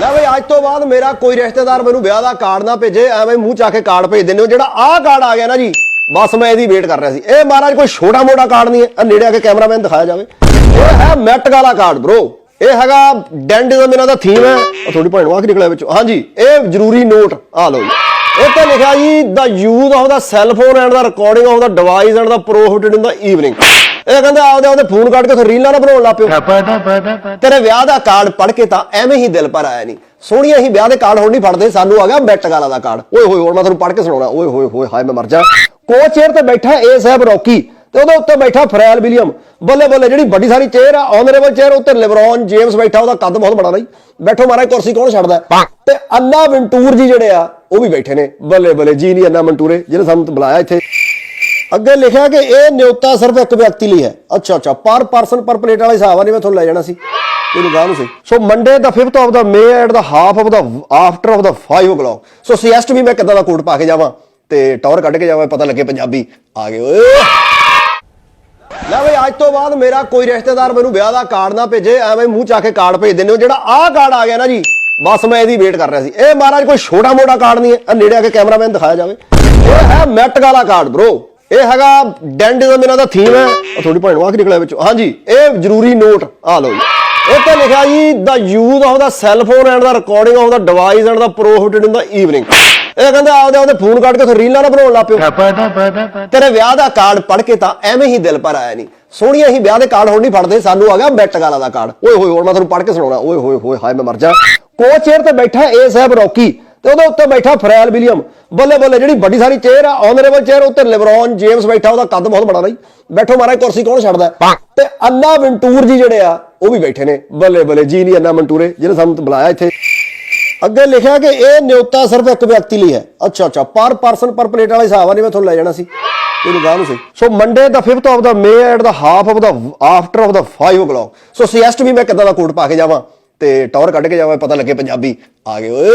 ਲੈ ਬਈ, ਅੱਜ ਤੋਂ ਬਾਅਦ ਮੇਰਾ ਕੋਈ ਰਿਸ਼ਤੇਦਾਰ ਮੈਨੂੰ ਵਿਆਹ ਦਾ ਕਾਰਡ ਨਾ ਭੇਜੇ, ਐਵੇਂ ਮੂੰਹ ਚਾ ਕੇ ਕਾਰਡ ਭੇਜ ਦਿੰਦੇ ਹੋ, ਜਿਹੜਾ ਆਹ ਕਾਰਡ ਆ ਗਿਆ ਨਾ ਜੀ, ਬਸ ਮੈਂ ਇਹਦੀ ਵੇਟ ਕਰ ਰਿਹਾ ਸੀ। ਇਹ ਮਹਾਰਾਜ ਕੋਈ ਛੋਟਾ ਮੋਟਾ ਕਾਰਡ ਨਹੀਂ ਹੈ। ਆ ਨੇੜੇ ਆ ਕੇ ਕੈਮਰਾਮੈਨ ਦਿਖਾਇਆ ਜਾਵੇ। ਇਹ ਹੈ ਮੈਟ ਗਾਲਾ ਕਾਰਡ ਬ్రో ਇਹ ਹੈਗਾ ਡੈਂਡਿਜ਼ਮ ਇਹਨਾਂ ਦਾ ਥੀਮ ਹੈ। ਉਹ ਥੋੜੀ ਭੈਣ ਵਾਕ ਨਿਕਲਿਆ ਵਿੱਚੋਂ। ਹਾਂਜੀ, ਇਹ ਜ਼ਰੂਰੀ ਨੋਟ ਆ ਲਓ ਜੀ। ਇਹ ਤੇ ਲਿਖਿਆ ਜੀ the use of the cell phone and the recording of the device and the prohibited in the evening ਇਹ ਕਹਿੰਦੇ ਆਪਦੇ ਆਪਦੇ ਫੋਨ ਕੱਢ ਕੇ ਉੱਥੇ ਰੀਲਾਂ ਨਾ ਬਣਾਉਣ ਲੱਗ ਪਿਓ। ਤੇਰੇ ਵਿਆਹ ਦਾ ਕਾਰਡ ਪੜ ਕੇ ਤਾਂ ਐਵੇਂ ਹੀ ਦਿਲ ਪਰ ਆਇਆ ਨਹੀਂ। ਸੋਹਣੀਆਂ ਹੀ ਵਿਆਹ ਦੇ ਕਾਰਡ ਹੁਣ ਨਹੀਂ ਫੜਦੇ ਸਾਨੂੰ ਆ ਗਿਆ ਬੈਟ ਗਾਲਾ ਦਾ ਕਾਰਡ। ਓਏ ਹੋਏ ਹੁਣ ਮੈਂ ਤੁਹਾਨੂੰ ਪੜ ਕੇ ਸੁਣਾਉਣਾ। ਓਏ ਹੋਏ ਹੋਏ ਹਾਏ ਮੈਂ ਮਰ ਜਾ। ਕੋਚ ਚੇਅਰ ਤੇ ਬੈਠਾ ਏ ਸਾਹਿਬ ਰੌਕੀ ਤੇ ਉਹਦੇ ਉੱਤੇ ਬੈਠਾ ਫਰੈਲ ਵਿਲੀਅਮ। ਬੱਲੇ ਬੱਲੇ ਜਿਹੜੀ ਵੱਡੀ ਸਾਰੀ ਚੇਅਰ ਆ ਆਨਰੇਬਲ ਚੇਅਰ ਉੱਤੇ ਲਿਬਰੌਨ ਜੇਮਸ ਬੈਠਾ ਉਹਦਾ ਕੱਦ ਬਹੁਤ ਬੜਾ ਬਾਈ। ਬੈਠੋ ਮਾਰਾ ਕੁਰਸੀ ਕੌਣ ਛੱਡਦਾ? ਤੇ ਅੰਨਾ ਵਿੰਟੂਰ ਜੀ ਜਿਹੜੇ ਆ ਉਹ ਵੀ ਬੈਠੇ ਨੇ। ਬੱਲੇ ਬੱਲੇ ਜੀ ਨਹੀਂ ਅੰਨਾ ਮੰਟੂਰੇ ਜਿਹਨੇ ਸਾਨੂੰ ਬੁਲਾਇਆ ਇੱਥੇ। ਅੱਗੇ ਲਿਖਿਆ ਕਿ ਇਹ ਨਿਯੁਕਤਾ ਸਿਰਫ ਇੱਕ ਵਿਅਕਤੀ ਲਈ ਹੈ। ਅੱਛਾ ਅੱਛਾ, ਪਰ ਪਰਸਨ ਪਰ ਪਲੇਟ ਵਾਲਾ ਹਿਸਾਬ ਆ, ਨਹੀਂ ਮੈਂ ਤੁਹਾਨੂੰ ਲੈ ਜਾਣਾ ਸੀ। ਇਹਨੂੰ ਗਾਹ ਨੂੰ ਸੀ so Monday the 5th of the May at the half of the after of the 5 o'clock so suggest ਵੀ ਮੈਂ ਕਿੱਦਾਂ ਦਾ ਕੋਟ ਪਾ ਕੇ ਜਾਵਾਂ ਤੇ ਟੌਰ ਕੱਢ ਕੇ ਜਾਵਾਂ, ਪਤਾ ਲੱਗੇ ਪੰਜਾਬੀ ਆ ਗਏ। ਓਏ! ਲੈ ਬਈ, ਅੱਜ ਤੋਂ ਬਾਅਦ ਮੇਰਾ ਕੋਈ ਰਿਸ਼ਤੇਦਾਰ ਮੈਨੂੰ ਵਿਆਹ ਦਾ ਕਾਰਡ ਨਾ ਭੇਜੇ, ਐਵੇਂ ਮੂੰਹ ਚਾ ਕੇ ਕਾਰਡ ਭੇਜ ਦਿੰਦੇ ਹੋ। ਜਿਹੜਾ ਆਹ ਕਾਰਡ ਆ ਗਿਆ ਨਾ ਜੀ, ਬਸ ਮੈਂ ਇਹਦੀ ਵੇਟ ਕਰ ਰਿਹਾ ਸੀ। ਇਹ ਮਹਾਰਾਜ, ਕੋਈ ਛੋਟਾ ਮੋਟਾ ਕਾਰਡ ਨਹੀਂ ਹੈ। ਨੇੜੇ ਆ ਕੇ ਕੈਮਰਾਮੈਨ ਦਿਖਾਇਆ ਜਾਵੇ। ਇਹ ਹੈ ਮੈਟ ਗਾਲਾ ਕਾਰਡ ਬ్రో ਇਹ ਹੈਗਾ ਡੈਂਡਿਜ਼ਮ ਇਹਨਾਂ ਦਾ ਥੀਮ ਹੈ। ਉਹ ਥੋੜੀ ਭੈਣ ਵਾਕ ਨਿਕਲਿਆ ਵਿੱਚੋਂ? ਹਾਂਜੀ, ਇਹ ਜ਼ਰੂਰੀ ਨੋਟ ਆ ਲਓ ਜੀ। ਇਹ ਤੇ ਲਿਖਿਆ ਜੀ the use of the cell phone and the recording of the device and the prohibited in the evening ਇਹ ਕਹਿੰਦੇ ਆਪਦੇ ਆਪਦੇ ਫੋਨ ਕੱਢ ਕੇ ਉੱਥੇ ਰੀਲਾਂ ਨਾ ਬਣਾਉਣ ਲੱਗ ਪਿਓ। ਤੇਰੇ ਵਿਆਹ ਦਾ ਕਾਰਡ ਪੜ ਕੇ ਤਾਂ ਐਵੇਂ ਹੀ ਦਿਲ ਪਰ ਆਇਆ ਨਹੀਂ ਸੋਹਣੀਆਂ ਹੀ ਵਿਆਹ ਦੇ ਕਾਰਡ ਹੁਣ ਨਹੀਂ ਫੜਦੇ, ਸਾਨੂੰ ਆ ਗਿਆ ਬੈਟ ਗਾਲਾ ਦਾ ਕਾਰਡ ਓਏ ਹੋਏ, ਹੋਰ ਮੈਂ ਤੁਹਾਨੂੰ ਪੜ ਕੇ ਸੁਣਾਉਣਾ। ਓਏ ਹੋਏ ਹੋਏ, ਹਾਏ, ਮੈਂ ਮਰ ਜਾ। ਕੋਚ ਚੇਅਰ ਤੇ ਬੈਠਾ ਏ, ਸਾਹਿਬ ਰੌਕੀ। ਤੇ ਉਹਦੇ ਉੱਤੇ ਬੈਠਾ ਫਰੈਲ ਵਿਲੀਅਮ। ਬੱਲੇ ਬੱਲੇ ਜਿਹੜੀ ਵੱਡੀ ਸਾਰੀ ਚੇਅਰ ਆ ਆਨਰੇਬਲ ਚੇਅਰ ਉੱਤੇ ਲਿਬਰੌਨ ਜੇਮਸ ਬੈਠਾ ਉਹਦਾ ਕੱਦ ਬਹੁਤ ਬੜਾ ਬਾਈ। ਬੈਠੋ ਮਾਰਾ ਕੁਰਸੀ ਕੌਣ ਛੱਡਦਾ? ਤੇ ਅੰਨਾ ਵਿੰਟੂਰ ਜੀ ਜਿਹੜੇ ਆ ਉਹ ਵੀ ਬੈਠੇ ਨੇ। ਬੱਲੇ ਬੱਲੇ ਜੀ ਨਹੀਂ ਅੰਨਾ ਮੰਟੂਰੇ ਜਿਹਨੇ ਸਾਨੂੰ ਬੁਲਾਇਆ ਇੱਥੇ। ਅੱਗੇ ਲਿਖਿਆ ਕਿ ਇਹ ਨਿਯੁਕਤਾ ਸਿਰਫ ਇੱਕ ਵਿਅਕਤੀ ਲਈ ਹੈ। ਅੱਛਾ ਅੱਛਾ ਪਰ ਪਰਸਨ ਪਰ ਪਲੇਟ ਵਾਲਾ ਹਿਸਾਬ ਆ ਨਹੀਂ ਮੈਂ ਤੁਹਾਨੂੰ ਲੈ ਜਾਣਾ ਸੀ। ਇਹਨੂੰ ਗਾਹ ਨੂੰ ਸੀ so Monday the 5th of the May at the half of the after of the 5 o'clock so suggest ਵੀ ਮੈਂ ਕਿੱਦਾਂ ਦਾ ਕੋਟ ਪਾ ਕੇ ਜਾਵਾਂ ਤੇ ਟੌਰ ਕੱਢ ਕੇ ਜਾਵਾਂ ਪਤਾ ਲੱਗੇ ਪੰਜਾਬੀ। ਆ ਗਏ ਓਏ!